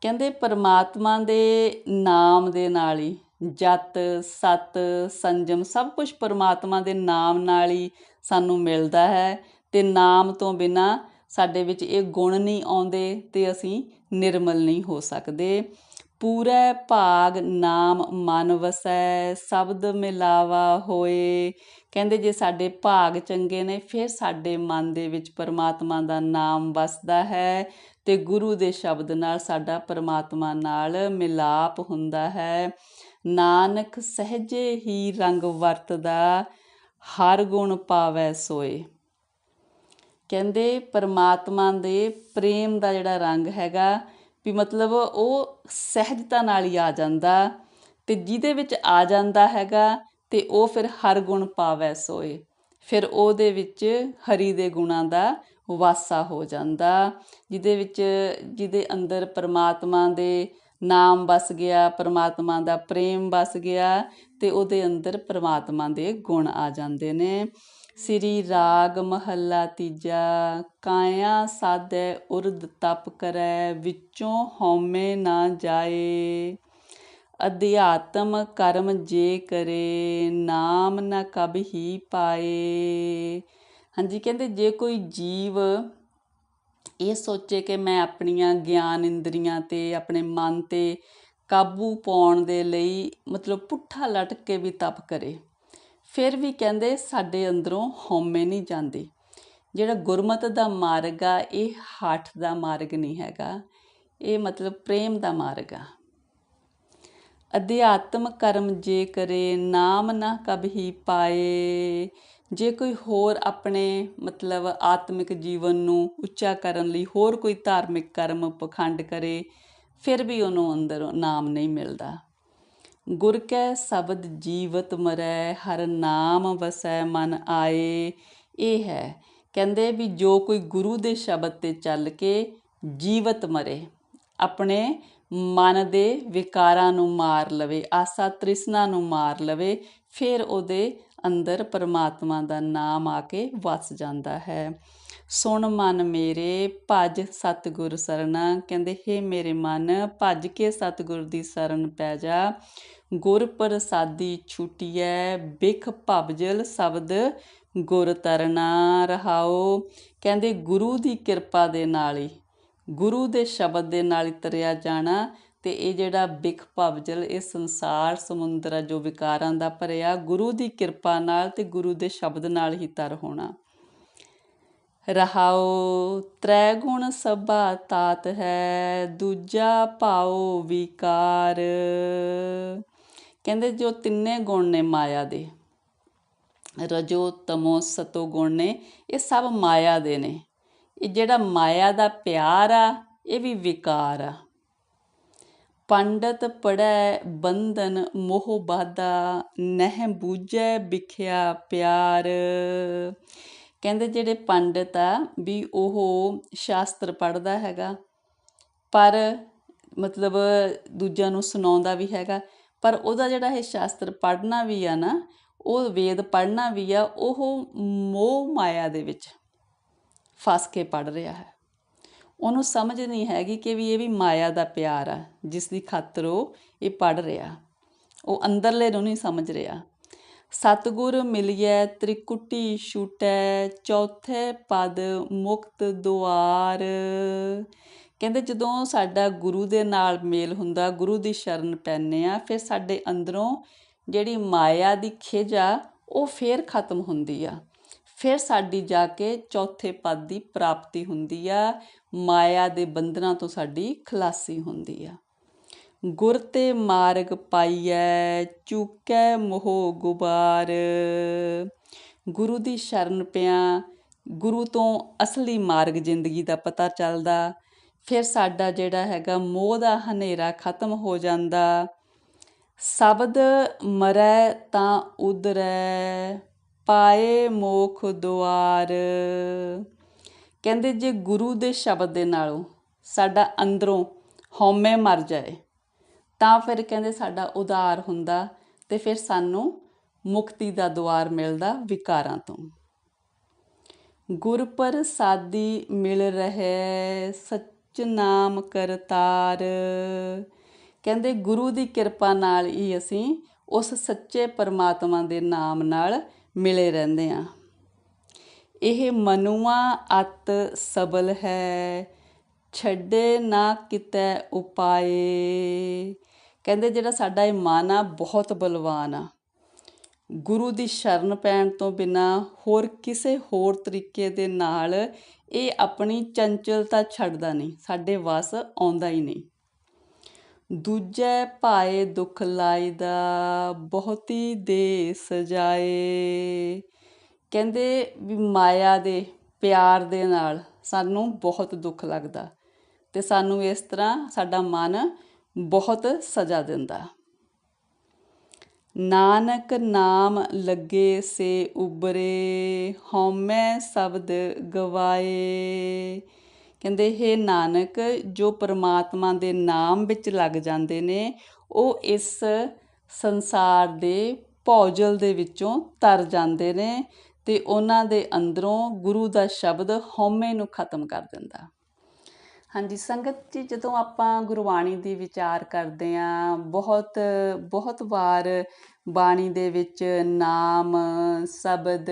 ਕਹਿੰਦੇ ਪਰਮਾਤਮਾ ਦੇ ਨਾਮ ਦੇ ਨਾਲ ਹੀ ਜਤ, ਸਤ, ਸੰਜਮ ਸਭ ਕੁਝ ਪਰਮਾਤਮਾ ਦੇ ਨਾਮ ਨਾਲ ਹੀ ਸਾਨੂੰ ਮਿਲਦਾ ਹੈ ਤੇ ਨਾਮ ਤੋਂ ਬਿਨਾ ਸਾਡੇ ਵਿੱਚ ਇਹ ਗੁਣ ਨਹੀਂ ਆਉਂਦੇ ਤੇ ਅਸੀਂ ਨਿਰਮਲ ਨਹੀਂ ਹੋ ਸਕਦੇ। ਪੂਰੇ ਭਾਗ ਨਾਮ ਮਨ ਵਸੈ, ਸ਼ਬਦ ਮਿਲਾਵਾ ਹੋਏ। ਕਹਿੰਦੇ ਜੇ ਸਾਡੇ ਭਾਗ ਚੰਗੇ ਨੇ, ਫਿਰ ਸਾਡੇ ਮਨ ਦੇ ਵਿੱਚ ਪਰਮਾਤਮਾ ਦਾ ਨਾਮ ਵਸਦਾ ਹੈ ਤੇ ਗੁਰੂ ਦੇ ਸ਼ਬਦ ਨਾਲ ਸਾਡਾ ਪਰਮਾਤਮਾ ਨਾਲ ਮਿਲਾਪ ਹੁੰਦਾ ਹੈ। ਨਾਨਕ ਸਹਜੇ ਹੀ ਰੰਗ ਵਰਤਦਾ, ਹਰ ਗੁਣ ਪਾਵੈ ਸੋਏ। ਕਹਿੰਦੇ ਪਰਮਾਤਮਾ ਦੇ ਪ੍ਰੇਮ ਦਾ ਜਿਹੜਾ ਰੰਗ ਹੈਗਾ, ਵੀ ਮਤਲਬ ਉਹ ਸਹਿਜਤਾ ਨਾਲ ਹੀ ਆ ਜਾਂਦਾ ਤੇ ਜਿਹਦੇ ਵਿੱਚ ਆ ਜਾਂਦਾ ਹੈਗਾ ਤੇ ਉਹ ਫਿਰ ਹਰ ਗੁਣ ਪਾਵੈ ਸੋਏ। ਫਿਰ ਉਹਦੇ ਵਿੱਚ ਹਰੀ ਦੇ ਗੁਣਾਂ ਦਾ ਵਾਸਾ ਹੋ ਜਾਂਦਾ, ਜਿਹਦੇ ਵਿੱਚ, ਜਿਹਦੇ ਅੰਦਰ ਪਰਮਾਤਮਾ ਦੇ ਨਾਮ ਵਸ ਗਿਆ, ਪਰਮਾਤਮਾ ਦਾ ਪ੍ਰੇਮ ਵਸ ਗਿਆ ਤੇ ਉਹਦੇ ਅੰਦਰ ਪਰਮਾਤਮਾ ਦੇ ਗੁਣ ਆ ਜਾਂਦੇ ਨੇ। ਸ੍ਰੀ ਰਾਗ ਮਹੱਲਾ ਤੀਜਾ, ਕਾਇਆ ਸਾਧੈ ਉਰਦ ਤਪ ਕਰੈ, ਵਿੱਚੋਂ ਹਉਮੈ ਨਾ ਜਾਏ। ਅਧਿਆਤਮ ਕਰਮ ਜੇ ਕਰੇ, ਨਾਮ ਨਾ ਕਬ ਹੀ ਪਾਏ। ਹਾਂਜੀ, ਕਹਿੰਦੇ ਜੇ ਕੋਈ ਜੀਵ ਇਹ ਸੋਚੇ ਕਿ ਮੈਂ ਆਪਣੀਆਂ ਗਿਆਨ ਇੰਦਰੀਆਂ ਤੇ ਆਪਣੇ ਮਨ ਤੇ ਕਾਬੂ ਪਾਉਣ ਦੇ ਲਈ ਮਤਲਬ ਪੁੱਠਾ ਲਟਕ ਕੇ ਵੀ ਤਪ ਕਰੇ। ਫਿਰ ਵੀ ਕਹਿੰਦੇ ਸਾਡੇ ਅੰਦਰੋਂ ਹਉਮੈ ਨਹੀਂ ਜਾਂਦੀ। ਜਿਹੜਾ ਗੁਰਮਤ ਦਾ ਮਾਰਗ ਆ, ਇਹ ਹਾਠ ਦਾ ਮਾਰਗ ਨਹੀਂ ਹੈਗਾ। ਇਹ ਮਤਲਬ ਪ੍ਰੇਮ ਦਾ ਮਾਰਗ ਆ। ਅਧਿਆਤਮ ਕਰਮ ਜੇ ਕਰੇ, ਨਾਮ ਨਾ ਕਬਹੀ ਪਾਏ। ਜੇ ਕੋਈ ਹੋਰ ਆਪਣੇ, ਮਤਲਬ ਆਤਮਿਕ ਜੀਵਨ ਨੂੰ ਉੱਚਾ ਕਰਨ ਲਈ ਹੋਰ ਕੋਈ ਧਾਰਮਿਕ ਕਰਮ ਪਖੰਡ ਕਰੇ, ਫਿਰ ਵੀ ਉਹਨੂੰ ਅੰਦਰੋਂ ਨਾਮ ਨਹੀਂ ਮਿਲਦਾ। ਗੁਰ ਕੈ ਸ਼ਬਦ ਜੀਵਤ ਮਰੈ, ਹਰ ਨਾਮ ਵਸੈ ਮਨ ਆਏ। ਇਹ ਹੈ, ਕਹਿੰਦੇ ਵੀ ਜੋ ਕੋਈ ਗੁਰੂ ਦੇ ਸ਼ਬਦ ਤੇ ਚੱਲ ਕੇ ਜੀਵਤ ਮਰੇ, ਆਪਣੇ ਮਨ ਦੇ ਵਿਕਾਰਾਂ ਨੂੰ ਮਾਰ ਲਵੇ, ਆਸਾ ਤ੍ਰਿਸ਼ਨਾ ਨੂੰ ਮਾਰ ਲਵੇ, ਫਿਰ ਉਹਦੇ ਅੰਦਰ ਪਰਮਾਤਮਾ ਦਾ ਨਾਮ ਆ ਕੇ ਵਸ ਜਾਂਦਾ ਹੈ। ਸੁਣ ਮਨ ਮੇਰੇ, ਭਜ ਸਤਿਗੁਰ ਸਰਣਾ। ਕਹਿੰਦੇ, ਹੈ ਮੇਰੇ ਮਨ, ਭਜ ਕੇ ਸਤਿਗੁਰ ਦੀ ਸ਼ਰਨ ਪੈ ਜਾ। ਗੁਰ ਪ੍ਰਸਾਦੀ ਛੁਟਿਐ, ਬਿਖ ਭਵਜਲ ਸ਼ਬਦ ਗੁਰ ਤਰਨਾ ਰਹਾਓ ਕਹਿੰਦੇ, ਗੁਰੂ ਦੀ ਕਿਰਪਾ ਦੇ ਨਾਲ ਹੀ, ਗੁਰੂ ਦੇ ਸ਼ਬਦ ਦੇ ਨਾਲ ਹੀ ਤਰਿਆ ਜਾਣਾ। ਤੇ ਇਹ ਜਿਹੜਾ ਬਿਖ ਭਵਜਲ, ਇਹ ਸੰਸਾਰ ਸਮੁੰਦਰ ਜੋ ਵਿਕਾਰਾਂ ਦਾ ਭਰਿਆ, ਗੁਰੂ ਦੀ ਕਿਰਪਾ ਨਾਲ ਤੇ ਗੁਰੂ ਦੇ ਸ਼ਬਦ ਨਾਲ ਹੀ ਤਰ ਹੋਣਾ। ਰਹਾਉ ਤ੍ਰੈ ਗੁਣ ਸਭਾ ਤਾਤ ਹੈ, ਦੂਜਾ ਭਾਉ ਵਿਕਾਰ। ਕਹਿੰਦੇ ਜੋ ਤਿੰਨੇ ਗੁਣ ਨੇ ਮਾਇਆ ਦੇ, ਰਜੋ ਤਮੋ ਸਤੋ ਗੁਣ ਨੇ, ਇਹ ਸਭ ਮਾਇਆ ਦੇ ਨੇ। ਇਹ ਜਿਹੜਾ ਮਾਇਆ ਦਾ ਪਿਆਰ ਆ, ਇਹ ਵੀ ਵਿਕਾਰ ਆ। ਪੰਡਤ ਪੜੈ ਬੰਧਨ ਮੋਹ ਬਾਧਾ ਨਹਿ ਬੂਝੈ ਵਿਖਿਆ ਪਿਆਰ। ਕਹਿੰਦੇ ਜਿਹੜੇ ਪੰਡਤ ਆ ਵੀ ਉਹ ਸ਼ਾਸਤਰ ਪੜਦਾ ਹੈਗਾ, ਪਰ ਮਤਲਬ ਦੂਜਿਆਂ ਨੂੰ ਸੁਣਾਉਂਦਾ ਵੀ ਹੈਗਾ, ਪਰ ਉਹਦਾ ਜਿਹੜਾ ਇਹ ਸ਼ਾਸਤਰ ਪੜਨਾ ਵੀ ਆ ਨਾ, ਉਹ ਵੇਦ ਪੜਨਾ ਵੀ ਆ, ਉਹ ਮੋਹ ਮਾਇਆ ਦੇ ਵਿੱਚ ਫਸ ਕੇ ਪੜ ਰਿਹਾ ਹੈ। ਉਹਨੂੰ ਸਮਝ ਨਹੀਂ ਹੈਗੀ ਕਿ ਵੀ ਇਹ ਵੀ ਮਾਇਆ ਦਾ ਪਿਆਰ ਆ, ਜਿਸ ਦੀ ਖਾਤਰ ਉਹ ਇਹ ਪੜ ਰਿਹਾ। ਉਹ ਅੰਦਰਲੇ ਨੂੰ ਨਹੀਂ ਸਮਝ ਰਿਹਾ। ਸਤਗੁਰ ਮਿਲਿਐ, ਤ੍ਰਿਕੁਟੀ ਛੂਟੈ, ਚੌਥੇ ਪਦ ਮੁਕਤ ਦੁਆਰ। ਕਹਿੰਦੇ ਜਦੋਂ ਸਾਡਾ ਗੁਰੂ ਦੇ ਨਾਲ ਮੇਲ ਹੁੰਦਾ, ਗੁਰੂ ਦੀ ਸ਼ਰਨ ਪੈਨੇ ਆ ਫਿਰ ਸਾਡੇ ਅੰਦਰੋਂ ਜਿਹੜੀ ਮਾਇਆ ਦੀ ਖਿਜ ਆ, ਉਹ ਫੇਰ ਖਤਮ ਹੁੰਦੀ ਆ। ਫਿਰ ਸਾਡੀ ਜਾ ਕੇ ਚੌਥੇ ਪਦ ਦੀ ਪ੍ਰਾਪਤੀ ਹੁੰਦੀ ਆ। ਮਾਇਆ ਦੇ ਬੰਧਨਾਂ ਤੋਂ ਸਾਡੀ ਖਲਾਸੀ ਹੁੰਦੀ ਆ। ਗੁਰ ਤੇ ਮਾਰਗ ਪਾਈਐ, ਚੁੱਕੈ ਮੋਹ ਗੁਬਾਰ। ਗੁਰੂ ਦੀ ਸ਼ਰਨ ਪਿਆ, ਗੁਰੂ ਤੋਂ ਅਸਲੀ ਮਾਰਗ ਜ਼ਿੰਦਗੀ ਦਾ ਪਤਾ ਚੱਲਦਾ। ਫਿਰ ਸਾਡਾ ਜਿਹੜਾ ਹੈਗਾ ਮੋਹ ਦਾ ਹਨੇਰਾ ਖਤਮ ਹੋ ਜਾਂਦਾ। ਸ਼ਬਦ ਮਰੈ ਤਾਂ ਉਦਰੈ, ਪਾਏ ਮੋਖ ਦੁਆਰ। ਕਹਿੰਦੇ ਜੇ ਗੁਰੂ ਦੇ ਸ਼ਬਦ ਦੇ ਨਾਲੋਂ ਸਾਡਾ ਅੰਦਰੋਂ ਹਉਮੈ ਮਰ ਜਾਏ, ਤਾਂ ਫਿਰ ਕਹਿੰਦੇ ਸਾਡਾ ਉਧਾਰ ਹੁੰਦਾ ਤੇ ਫਿਰ ਸਾਨੂੰ ਮੁਕਤੀ ਦਾ ਦੁਆਰ ਮਿਲਦਾ ਵਿਕਾਰਾਂ ਤੋਂ। ਗੁਰ ਪ੍ਰਸਾਦੀ ਮਿਲ ਰਹੇ ਸੱਚ ਨਾਮ ਕਰਤਾਰ। ਕਹਿੰਦੇ ਗੁਰੂ ਦੀ ਕਿਰਪਾ ਨਾਲ ਹੀ ਅਸੀਂ ਉਸ ਸੱਚੇ ਪਰਮਾਤਮਾ ਦੇ ਨਾਮ ਨਾਲ ਮਿਲੇ ਰਹਿੰਦੇ ਆ ਇਹ ਮਨੁਆ ਅਤ ਸਬਲ ਹੈ, ਛੱਡੇ ਨਾ ਕਿਤੇ ਉਪਾਏ। ਕਹਿੰਦੇ ਜਿਹੜਾ ਸਾਡਾ ਇਹ ਮਨ ਆ, ਬਹੁਤ ਬਲਵਾਨ ਆ। ਗੁਰੂ ਦੀ ਸ਼ਰਨ ਪੈਣ ਤੋਂ ਬਿਨਾ ਹੋਰ ਕਿਸੇ ਹੋਰ ਤਰੀਕੇ ਦੇ ਨਾਲ ਇਹ ਆਪਣੀ ਚੰਚਲਤਾ ਛੱਡਦਾ ਨਹੀਂ, ਸਾਡੇ ਵਸ ਆਉਂਦਾ ਹੀ ਨਹੀਂ। ਦੂਜੇ ਭਾਏ ਦੁੱਖ ਲਾਈਦਾ ਬਹੁਤੀ ਦੇ ਸਜਾਏ ਕਹਿੰਦੇ ਵੀ ਮਾਇਆ ਦੇ, ਪਿਆਰ ਦੇ ਨਾਲ ਸਾਨੂੰ ਬਹੁਤ ਦੁੱਖ ਲੱਗਦਾ ਤੇ ਸਾਨੂੰ ਇਸ ਤਰ੍ਹਾਂ ਸਾਡਾ ਮਨ ਬਹੁਤ ਸਜ਼ਾ ਦਿੰਦਾ। ਨਾਨਕ ਨਾਮ ਲੱਗੇ ਸੇ ਉਬਰੇ, ਹਉਮੈ ਸ਼ਬਦ ਗਵਾਏ। ਕਹਿੰਦੇ, ਹੈ ਨਾਨਕ, ਜੋ ਪਰਮਾਤਮਾ ਦੇ ਨਾਮ ਵਿੱਚ ਲੱਗ ਜਾਂਦੇ ਨੇ, ਉਹ ਇਸ ਸੰਸਾਰ ਦੇ ਭੌਜਲ ਦੇ ਵਿੱਚੋਂ ਤਰ ਜਾਂਦੇ ਨੇ ਤੇ ਉਹਨਾਂ ਦੇ ਅੰਦਰੋਂ ਗੁਰੂ ਦਾ ਸ਼ਬਦ ਹਉਮੈ ਨੂੰ ਖਤਮ ਕਰ ਦਿੰਦਾ। ਹਾਂਜੀ, ਸੰਗਤ ਜੀ, ਜਦੋਂ ਆਪਾਂ ਗੁਰਬਾਣੀ ਦੀ ਵਿਚਾਰ ਕਰਦੇ ਆਂ ਬਹੁਤ ਬਹੁਤ ਵਾਰ ਬਾਣੀ ਦੇ ਵਿੱਚ ਨਾਮ, ਸ਼ਬਦ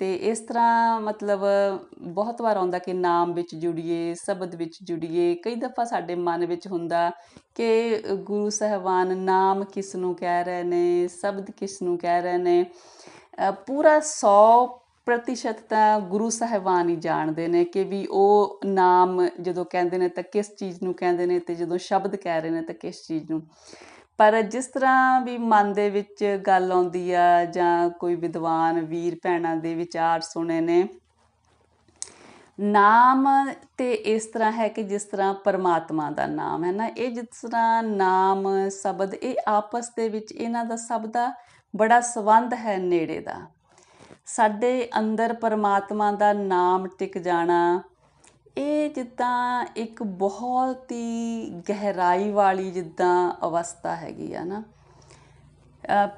ਤੇ ਇਸ ਤਰ੍ਹਾਂ ਮਤਲਬ ਬਹੁਤ ਵਾਰ ਆਉਂਦਾ ਕਿ ਨਾਮ ਵਿੱਚ ਜੁੜੀਏ, ਸ਼ਬਦ ਵਿੱਚ ਜੁੜੀਏ। ਕਈ ਦਫਾ ਸਾਡੇ ਮਨ ਵਿੱਚ ਹੁੰਦਾ ਕਿ ਗੁਰੂ ਸਹਿਬਾਨ ਨਾਮ ਕਿਸ ਨੂੰ ਕਹਿ ਰਹੇ ਨੇ, ਸ਼ਬਦ ਕਿਸ ਨੂੰ ਕਹਿ ਰਹੇ ਨੇ। ਪੂਰਾ 100 ਪ੍ਰਤੀਸ਼ਤ ਤਾਂ ਗੁਰੂ ਸਾਹਿਬਾਨ ਹੀ ਜਾਣਦੇ ਨੇ ਕਿ ਵੀ ਉਹ ਨਾਮ ਜਦੋਂ ਕਹਿੰਦੇ ਨੇ ਤਾਂ ਕਿਸ ਚੀਜ਼ ਨੂੰ ਕਹਿੰਦੇ ਨੇ ਤੇ ਜਦੋਂ ਸ਼ਬਦ ਕਹਿ ਰਹੇ ਨੇ ਤਾਂ ਕਿਸ ਚੀਜ਼ ਨੂੰ। ਪਰ ਜਿਸ ਤਰ੍ਹਾਂ ਵੀ ਮਨ ਦੇ ਵਿੱਚ ਗੱਲ ਆਉਂਦੀ ਆ ਜਾਂ ਕੋਈ ਵਿਦਵਾਨ, ਵੀਰ ਭੈਣਾਂ ਦੇ ਵਿਚਾਰ ਸੁਣੇ ਨੇ, ਨਾਮ ਤੇ ਇਸ ਤਰ੍ਹਾਂ ਹੈ ਕਿ ਜਿਸ ਤਰ੍ਹਾਂ ਪਰਮਾਤਮਾ ਦਾ ਨਾਮ ਹੈ ਨਾ, ਇਹ ਜਿਸ ਤਰ੍ਹਾਂ ਨਾਮ, ਸ਼ਬਦ ਇਹ ਆਪਸ ਦੇ ਵਿੱਚ ਇਹਨਾਂ ਦਾ ਸਭ ਦਾ ਬੜਾ ਸੰਬੰਧ ਹੈ ਨੇੜੇ ਦਾ। ਸਾਡੇ ਅੰਦਰ ਪਰਮਾਤਮਾ ਦਾ ਨਾਮ ਟਿਕ ਜਾਣਾ, ਇਹ ਜਿੱਦਾਂ ਇੱਕ ਬਹੁਤ ਹੀ ਗਹਿਰਾਈ ਵਾਲੀ ਜਿੱਦਾਂ ਅਵਸਥਾ ਹੈਗੀ ਆ ਨਾ।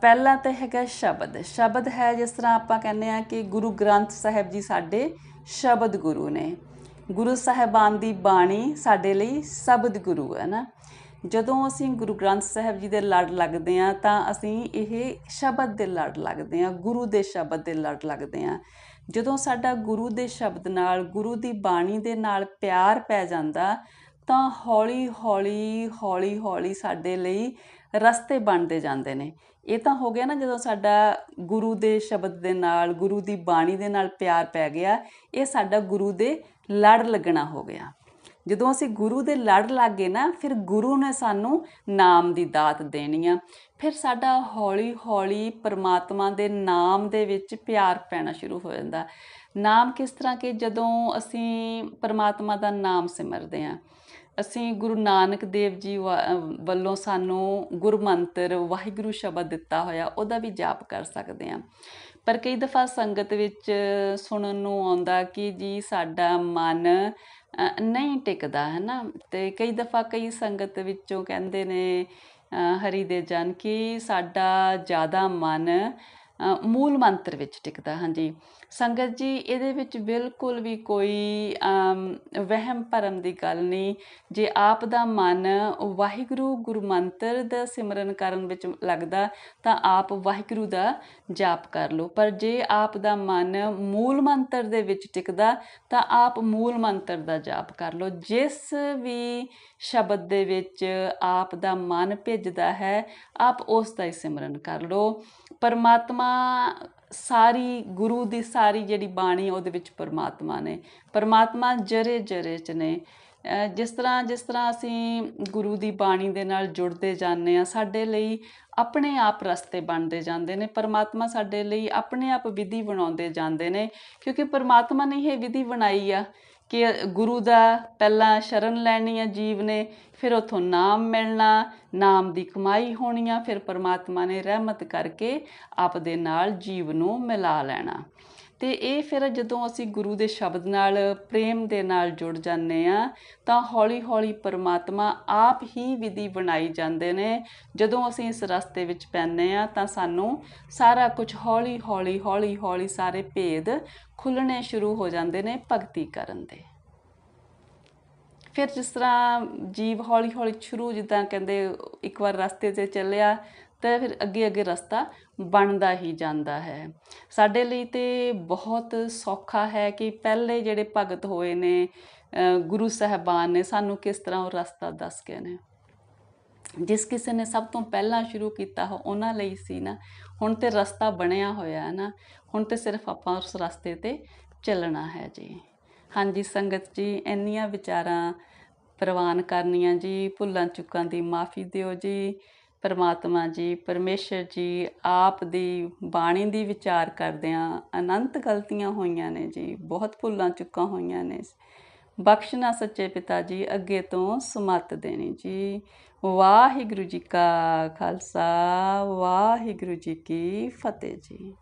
ਪਹਿਲਾ ਤਾਂ ਹੈਗਾ ਸ਼ਬਦ। ਸ਼ਬਦ ਹੈ ਜਿਸ ਤਰ੍ਹਾਂ ਆਪਾਂ ਕਹਿੰਦੇ ਆ ਕਿ ਗੁਰੂ ਗ੍ਰੰਥ ਸਾਹਿਬ ਜੀ ਸਾਡੇ ਸ਼ਬਦ ਗੁਰੂ ਨੇ। ਗੁਰੂ ਸਾਹਿਬਾਨ ਦੀ ਬਾਣੀ ਸਾਡੇ ਲਈ ਸ਼ਬਦ ਗੁਰੂ ਹੈ ਨਾ। ਜਦੋਂ ਅਸੀਂ ਗੁਰੂ ਗ੍ਰੰਥ ਸਾਹਿਬ ਜੀ ਦੇ ਲੜ ਲੱਗਦੇ ਆ ਤਾਂ ਅਸੀਂ ਇਹ ਸ਼ਬਦ ਦੇ ਲੜ ਲੱਗਦੇ ਆ ਗੁਰੂ ਦੇ ਸ਼ਬਦ ਦੇ ਲੜ ਲੱਗਦੇ ਆ ਜਦੋਂ ਸਾਡਾ ਗੁਰੂ ਦੇ ਸ਼ਬਦ ਨਾਲ, ਗੁਰੂ ਦੀ ਬਾਣੀ ਦੇ ਨਾਲ ਪਿਆਰ ਪੈ ਜਾਂਦਾ, ਤਾਂ ਹੌਲੀ ਹੌਲੀ ਹੌਲੀ ਹੌਲੀ ਸਾਡੇ ਲਈ ਰਸਤੇ ਬਣਦੇ ਜਾਂਦੇ ਨੇ। ਇਹ ਤਾਂ ਹੋ ਗਿਆ ਨਾ, ਜਦੋਂ ਸਾਡਾ ਗੁਰੂ ਦੇ ਸ਼ਬਦ ਦੇ ਨਾਲ, ਗੁਰੂ ਦੀ ਬਾਣੀ ਦੇ ਨਾਲ ਪਿਆਰ ਪੈ ਗਿਆ, ਇਹ ਸਾਡਾ ਗੁਰੂ ਦੇ ਲੜ ਲੱਗਣਾ ਹੋ ਗਿਆ। ਜਦੋਂ ਅਸੀਂ ਗੁਰੂ ਦੇ ਲੜ ਲੱਗੇ ਨਾ, ਫਿਰ ਗੁਰੂ ਨੇ ਸਾਨੂੰ ਨਾਮ ਦੀ ਦਾਤ ਦੇਣੀ ਆ। ਫਿਰ ਸਾਡਾ ਹੌਲੀ ਹੌਲੀ ਪਰਮਾਤਮਾ ਦੇ ਨਾਮ ਦੇ ਵਿੱਚ ਪਿਆਰ ਪੈਣਾ ਸ਼ੁਰੂ ਹੋ ਜਾਂਦਾ। ਨਾਮ ਕਿਸ ਤਰ੍ਹਾਂ ਕਿ ਜਦੋਂ ਅਸੀਂ ਪਰਮਾਤਮਾ ਦਾ ਨਾਮ ਸਿਮਰਦੇ ਆ, ਅਸੀਂ ਗੁਰੂ ਨਾਨਕ ਦੇਵ ਜੀ ਵੱਲੋਂ ਸਾਨੂੰ ਗੁਰਮੰਤਰ ਵਾਹਿਗੁਰੂ ਸ਼ਬਦ ਦਿੱਤਾ ਹੋਇਆ, ਉਹਦਾ ਵੀ ਜਾਪ ਕਰ ਸਕਦੇ ਆ। ਪਰ ਕਈ ਦਫਾ ਸੰਗਤ ਵਿੱਚ ਸੁਣਨ ਨੂੰ ਆਉਂਦਾ ਕਿ ਜੀ ਸਾਡਾ ਮਨ ਨਹੀਂ ਟਿਕਦਾ ਹੈ ਨਾ ਤੇ ਕਈ ਦਫਾ ਕਈ ਸੰਗਤ ਵਿੱਚੋਂ ਕਹਿੰਦੇ ਨੇ ਹਰੀ ਦੇ ਜਨ ਕਿ ਸਾਡਾ ਜ਼ਿਆਦਾ ਮਨ ਮੂਲ ਮੰਤਰ ਵਿੱਚ ਟਿਕਦਾ, ਹਾਂਜੀ। ਸੰਗਤ ਜੀ, ਇਹਦੇ ਵਿੱਚ ਬਿਲਕੁਲ ਵੀ ਕੋਈ ਵਹਿਮ ਭਰਮ ਦੀ ਗੱਲ ਨਹੀਂ। ਜੇ ਆਪ ਦਾ ਮਨ ਵਾਹਿਗੁਰੂ ਗੁਰੂ ਮੰਤਰ ਦਾ ਸਿਮਰਨ ਕਰਨ ਵਿੱਚ ਲੱਗਦਾ, ਤਾਂ ਆਪ ਵਾਹਿਗੁਰੂ ਦਾ ਜਾਪ ਕਰ ਲਓ। ਪਰ ਜੇ ਆਪ ਦਾ ਮਨ ਮੂਲ ਮੰਤਰ ਦੇ ਵਿੱਚ ਟਿਕਦਾ, ਤਾਂ ਆਪ ਮੂਲ ਮੰਤਰ ਦਾ ਜਾਪ ਕਰ ਲਓ। ਜਿਸ ਵੀ ਸ਼ਬਦ ਦੇ ਵਿੱਚ ਆਪ ਦਾ ਮਨ ਭਿੱਜਦਾ ਹੈ, ਆਪ ਉਸ ਦਾ ਹੀ ਸਿਮਰਨ ਕਰ ਲਓ। ਪਰਮਾਤਮਾ ਸਾਰੀ, ਗੁਰੂ ਦੀ ਸਾਰੀ ਜਿਹੜੀ ਬਾਣੀ ਉਹਦੇ ਵਿੱਚ ਪਰਮਾਤਮਾ ਨੇ। ਪਰਮਾਤਮਾ ਜਰੇ ਜਰੇ ਚ ਨੇ। ਜਿਸ ਤਰ੍ਹਾਂ ਜਿਸ ਤਰ੍ਹਾਂ ਅਸੀਂ ਗੁਰੂ ਦੀ ਬਾਣੀ ਦੇ ਨਾਲ ਜੁੜਦੇ ਜਾਂਦੇ ਆ ਸਾਡੇ ਲਈ ਆਪਣੇ ਆਪ ਰਸਤੇ ਬਣਦੇ ਜਾਂਦੇ ਨੇ। ਪਰਮਾਤਮਾ ਸਾਡੇ ਲਈ ਆਪਣੇ ਆਪ ਵਿਧੀ ਬਣਾਉਂਦੇ ਜਾਂਦੇ ਨੇ। ਕਿਉਂਕਿ ਪਰਮਾਤਮਾ ਨੇ ਇਹ ਵਿਧੀ ਬਣਾਈ ਆ। ਕਿ ਗੁਰੂ ਦਾ ਪਹਿਲਾਂ ਸ਼ਰਨ ਲੈਣੀ ਆ ਜੀਵ ਨੇ, ਫਿਰ ਉਥੋਂ ਨਾਮ ਮਿਲਣਾ, ਨਾਮ ਦੀ ਕਮਾਈ ਹੋਣੀ ਆ, ਫਿਰ ਪਰਮਾਤਮਾ ਨੇ ਰਹਿਮਤ ਕਰਕੇ ਆਪ ਦੇ ਨਾਲ ਜੀਵ ਨੂੰ ਮਿਲਾ ਲੈਣਾ। ਤੇ ਇਹ ਫਿਰ ਜਦੋਂ ਅਸੀਂ ਗੁਰੂ ਦੇ ਸ਼ਬਦ ਨਾਲ, ਪ੍ਰੇਮ ਦੇ ਨਾਲ ਜੁੜ ਜਾਂਦੇ ਆ ਤਾਂ ਹੌਲੀ ਹੌਲੀ ਪਰਮਾਤਮਾ ਆਪ ਹੀ ਵਿਧੀ ਬਣਾਈ ਜਾਂਦੇ ਨੇ। ਜਦੋਂ ਅਸੀਂ ਇਸ ਰਸਤੇ ਵਿੱਚ ਪੈਂਦੇ ਆ ਤਾਂ ਸਾਨੂੰ ਸਾਰਾ ਕੁਝ ਹੌਲੀ ਹੌਲੀ ਹੌਲੀ ਹੌਲੀ ਸਾਰੇ ਭੇਦ ਖੁੱਲਣੇ ਸ਼ੁਰੂ ਹੋ ਜਾਂਦੇ ਨੇ ਭਗਤੀ ਕਰਨ ਦੇ। ਫਿਰ ਜਿਸ ਤਰ੍ਹਾਂ ਜੀਵ ਹੌਲੀ ਹੌਲੀ ਸ਼ੁਰੂ ਜਿੱਦਾਂ ਕਹਿੰਦੇ ਇੱਕ ਵਾਰ ਰਸਤੇ ਤੇ ਚੱਲਿਆ, ਤਾਂ ਫਿਰ ਅੱਗੇ ਅੱਗੇ ਰਸਤਾ ਬਣਦਾ ਹੀ ਜਾਂਦਾ ਹੈ। ਸਾਡੇ ਲਈ ਤੇ ਬਹੁਤ ਸੌਖਾ ਹੈ ਕਿ ਪਹਿਲੇ ਜਿਹੜੇ ਭਗਤ ਹੋਏ ਨੇ ਗੁਰੂ ਸਾਹਿਬਾਨ ਨੇ ਸਾਨੂੰ ਕਿਸ ਤਰ੍ਹਾਂ ਉਹ ਰਸਤਾ ਦੱਸ ਗਏ ਨੇ। ਜਿਸ ਕਿਸੇ ਨੇ ਸਭ ਤੋਂ ਪਹਿਲਾਂ ਸ਼ੁਰੂ ਕੀਤਾ ਹੋ ਉਹਨਾਂ ਲਈ ਸੀ ਨਾ। ਹੁਣ ਤੇ ਰਸਤਾ ਬਣਿਆ ਹੋਇਆ ਹੈ ਨਾ। ਹੁਣ ਤੇ ਸਿਰਫ ਆਪਾਂ ਉਸ ਰਸਤੇ ਤੇ ਚੱਲਣਾ ਹੈ ਜੀ। ਹਾਂਜੀ ਸੰਗਤ ਜੀ, ਇੰਨੀਆਂ ਵਿਚਾਰਾਂ ਪ੍ਰਵਾਨ ਕਰਨੀਆਂ ਜੀ, ਭੁੱਲਾਂ ਚੁੱਕਾਂ ਦੀ ਮਾਫੀ ਦਿਓ ਜੀ। ਪਰਮਾਤਮਾ ਜੀ, ਪਰਮੇਸ਼ਰ ਜੀ, ਆਪ ਦੀ ਬਾਣੀ ਦੀ ਵਿਚਾਰ ਕਰਦਿਆਂ ਅਨੰਤ ਗਲਤੀਆਂ ਹੋਈਆਂ ਨੇ ਜੀ, ਬਹੁਤ ਭੁੱਲਾਂ ਚੁੱਕਾਂ ਹੋਈਆਂ ਨੇ। ਬਖਸ਼ਣਾ ਸੱਚੇ ਪਿਤਾ ਜੀ, ਅੱਗੇ ਤੋਂ ਸਮਤ ਦੇਣੀ ਜੀ। ਵਾਹਿਗੁਰੂ ਜੀ ਕਾ ਖਾਲਸਾ, ਵਾਹਿਗੁਰੂ ਜੀ ਕੀ ਫਤਿਹ ਜੀ।